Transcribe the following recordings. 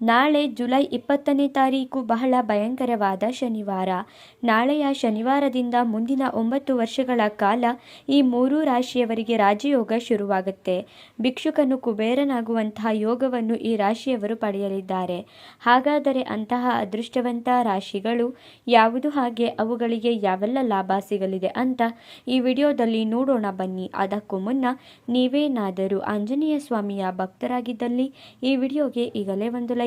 ನಾಳೆ ಜುಲೈ ಇಪ್ಪತ್ತನೇ ತಾರೀಕು ಬಹಳ ಭಯಂಕರವಾದ ಶನಿವಾರ. ನಾಳೆಯ ಶನಿವಾರದಿಂದ ಮುಂದಿನ ಒಂಬತ್ತು ವರ್ಷಗಳ ಕಾಲ ಈ ಮೂರೂ ರಾಶಿಯವರಿಗೆ ರಾಜಯೋಗ ಶುರುವಾಗುತ್ತೆ. ಭಿಕ್ಷುಕನು ಕುಬೇರನಾಗುವಂತಹ ಯೋಗವನ್ನು ಈ ರಾಶಿಯವರು ಪಡೆಯಲಿದ್ದಾರೆ. ಹಾಗಾದರೆ ಅಂತಹ ಅದೃಷ್ಟವಂತ ರಾಶಿಗಳು ಯಾವುದು ಹಾಗೆ ಅವುಗಳಿಗೆ ಯಾವೆಲ್ಲ ಲಾಭ ಸಿಗಲಿದೆ ಅಂತ ಈ ವಿಡಿಯೋದಲ್ಲಿ ನೋಡೋಣ ಬನ್ನಿ. ಅದಕ್ಕೂ ಮುನ್ನ ನೀವೇನಾದರೂ ಆಂಜನೇಯ ಸ್ವಾಮಿಯ ಭಕ್ತರಾಗಿದ್ದಲ್ಲಿ ಈ ವಿಡಿಯೋಗೆ ಈಗಲೇ ಒಂದು ಲೈಕ್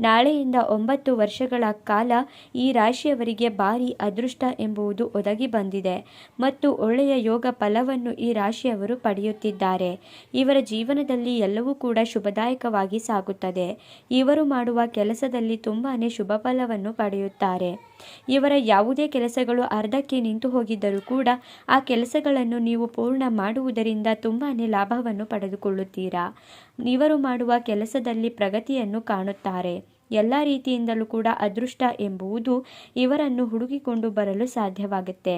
ನಾಳೆಯಿಂದ ಒಂಬತ್ತು ವರ್ಷಗಳ ಕಾಲ ಈ ರಾಶಿಯವರಿಗೆ ಭಾರಿ ಅದೃಷ್ಟ ಎಂಬುದು ಒದಗಿ ಬಂದಿದೆ ಮತ್ತು ಒಳ್ಳೆಯ ಯೋಗ ಫಲವನ್ನು ಈ ರಾಶಿಯವರು ಪಡೆಯುತ್ತಿದ್ದಾರೆ. ಇವರ ಜೀವನದಲ್ಲಿ ಎಲ್ಲವೂ ಕೂಡ ಶುಭದಾಯಕವಾಗಿ ಸಾಗುತ್ತದೆ. ಇವರು ಮಾಡುವ ಕೆಲಸದಲ್ಲಿ ತುಂಬಾ ಶುಭ ಫಲವನ್ನು ಪಡೆಯುತ್ತಾರೆ. ಇವರ ಯಾವುದೇ ಕೆಲಸಗಳು ಅರ್ಧಕ್ಕೆ ನಿಂತು ಹೋಗಿದ್ದರೂ ಕೂಡ ಆ ಕೆಲಸಗಳನ್ನು ನೀವು ಪೂರ್ಣ ಮಾಡುವುದರಿಂದ ತುಂಬಾ ಲಾಭವನ್ನು ಪಡೆದುಕೊಳ್ಳುತ್ತೀರಾ. ಇವರು ಮಾಡುವ ಕೆಲಸದಲ್ಲಿ ಪ್ರಗತಿಯನ್ನು ಕಾಣುತ್ತಾರೆ. ಎಲ್ಲ ರೀತಿಯಿಂದಲೂ ಕೂಡ ಅದೃಷ್ಟ ಎಂಬುವುದು ಇವರನ್ನು ಹುಡುಕಿಕೊಂಡು ಬರಲು ಸಾಧ್ಯವಾಗುತ್ತೆ.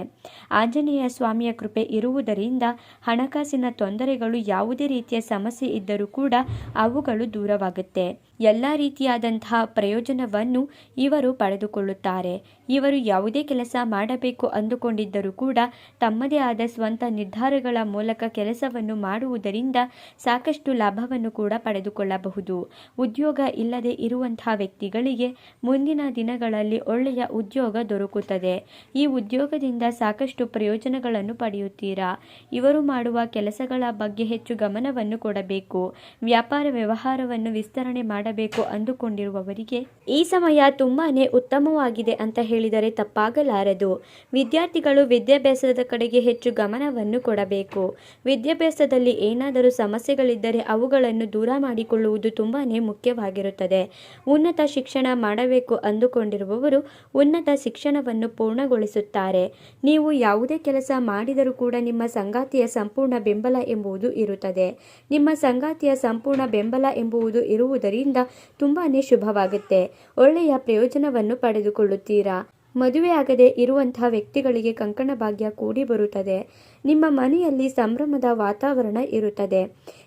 ಆಂಜನೇಯ ಸ್ವಾಮಿಯ ಕೃಪೆ ಇರುವುದರಿಂದ ಹಣಕಾಸಿನ ತೊಂದರೆಗಳು ಯಾವುದೇ ರೀತಿಯ ಸಮಸ್ಯೆ ಇದ್ದರೂ ಕೂಡ ಅವುಗಳು ದೂರವಾಗುತ್ತೆ. ಎಲ್ಲ ರೀತಿಯಾದಂತಹ ಪ್ರಯೋಜನವನ್ನು ಇವರು ಪಡೆದುಕೊಳ್ಳುತ್ತಾರೆ. ಇವರು ಯಾವುದೇ ಕೆಲಸ ಮಾಡಬೇಕು ಅಂದುಕೊಂಡಿದ್ದರೂ ಕೂಡ ತಮ್ಮದೇ ಆದ ಸ್ವಂತ ನಿರ್ಧಾರಗಳ ಮೂಲಕ ಕೆಲಸವನ್ನು ಮಾಡುವುದರಿಂದ ಸಾಕಷ್ಟು ಲಾಭವನ್ನು ಕೂಡ ಪಡೆದುಕೊಳ್ಳಬಹುದು. ಉದ್ಯೋಗ ಇಲ್ಲದೆ ಇರುವಂತಹ ವ್ಯಕ್ತಿಗಳಿಗೆ ಮುಂದಿನ ದಿನಗಳಲ್ಲಿ ಒಳ್ಳೆಯ ಉದ್ಯೋಗ ದೊರಕುತ್ತದೆ. ಈ ಉದ್ಯೋಗದಿಂದ ಸಾಕಷ್ಟು ಪ್ರಯೋಜನಗಳನ್ನು ಪಡೆಯುತ್ತೀರಾ? ಇವರು ಮಾಡುವ ಕೆಲಸಗಳ ಬಗ್ಗೆ ಹೆಚ್ಚು ಗಮನವನ್ನು ಕೊಡಬೇಕು. ವ್ಯಾಪಾರ ವ್ಯವಹಾರವನ್ನು ವಿಸ್ತರಣೆ ಮಾಡಬೇಕು ಅಂದುಕೊಂಡಿರುವವರಿಗೆ ಈ ಸಮಯ ತುಂಬಾನೇ ಉತ್ತಮವಾಗಿದೆ ಅಂತ ಹೇಳಿದರೆ ತಪ್ಪಾಗಲಾರದು. ವಿದ್ಯಾರ್ಥಿಗಳು ವಿದ್ಯಾಭ್ಯಾಸದ ಕಡೆಗೆ ಹೆಚ್ಚು ಗಮನವನ್ನು ಕೊಡಬೇಕು. ವಿದ್ಯಾಭ್ಯಾಸದಲ್ಲಿ ಏನಾದರೂ ಸಮಸ್ಯೆಗಳಿದ್ದರೆ ಅವುಗಳನ್ನು ದೂರ ಮಾಡಿಕೊಳ್ಳುವುದು ತುಂಬಾನೇ ಮುಖ್ಯವಾಗಿರುತ್ತದೆ. ಉನ್ನತ ಶಿಕ್ಷಣ ಮಾಡಬೇಕು ಅಂದುಕೊಂಡಿರುವವರು ಉನ್ನತ ಶಿಕ್ಷಣವನ್ನು ಪೂರ್ಣಗೊಳಿಸುತ್ತಾರೆ. ನೀವು ಯಾವುದೇ ಕೆಲಸ ಮಾಡಿದರೂ ಕೂಡ ನಿಮ್ಮ ಸಂಗಾತಿಯ ಸಂಪೂರ್ಣ ಬೆಂಬಲ ಎಂಬುದು ಇರುತ್ತದೆ. ನಿಮ್ಮ ಸಂಗಾತಿಯ ಸಂಪೂರ್ಣ ಬೆಂಬಲ ಎಂಬುವುದು ಇರುವುದರಿಂದ ತುಂಬಾ ಶುಭವಾಗುತ್ತೆ. ಒಳ್ಳೆಯ ಪ್ರಯೋಜನವನ್ನು ಪಡೆದುಕೊಳ್ಳುತ್ತೀರಾ? ಮದುವೆಯಾಗದೆ ಇರುವಂತಹ ವ್ಯಕ್ತಿಗಳಿಗೆ ಕಂಕಣ ಭಾಗ್ಯ ಕೂಡಿ ಬರುತ್ತದೆ. ನಿಮ್ಮ ಮನೆಯಲ್ಲಿ ಸಂಭ್ರಮದ ವಾತಾವರಣ ಇರುತ್ತದೆ.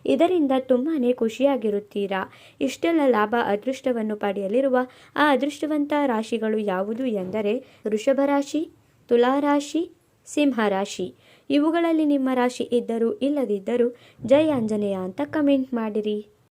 ಇದರಿಂದ ತುಂಬಾ ಖುಷಿಯಾಗಿರುತ್ತೀರಾ? ಇಷ್ಟೆಲ್ಲ ಲಾಭ ಅದೃಷ್ಟವನ್ನು ಪಡೆಯಲಿರುವ ಆ ಅದೃಷ್ಟವಂತ ರಾಶಿಗಳು ಯಾವುದು ಎಂದರೆ ವೃಷಭ ರಾಶಿ ತುಲಾರಾಶಿ ಸಿಂಹರಾಶಿ ಇವುಗಳಲ್ಲಿ ನಿಮ್ಮ ರಾಶಿ ಇದ್ದರೂ ಇಲ್ಲದಿದ್ದರೂ ಜೈ ಆಂಜನೇಯ ಅಂತ ಕಮೆಂಟ್ ಮಾಡಿರಿ.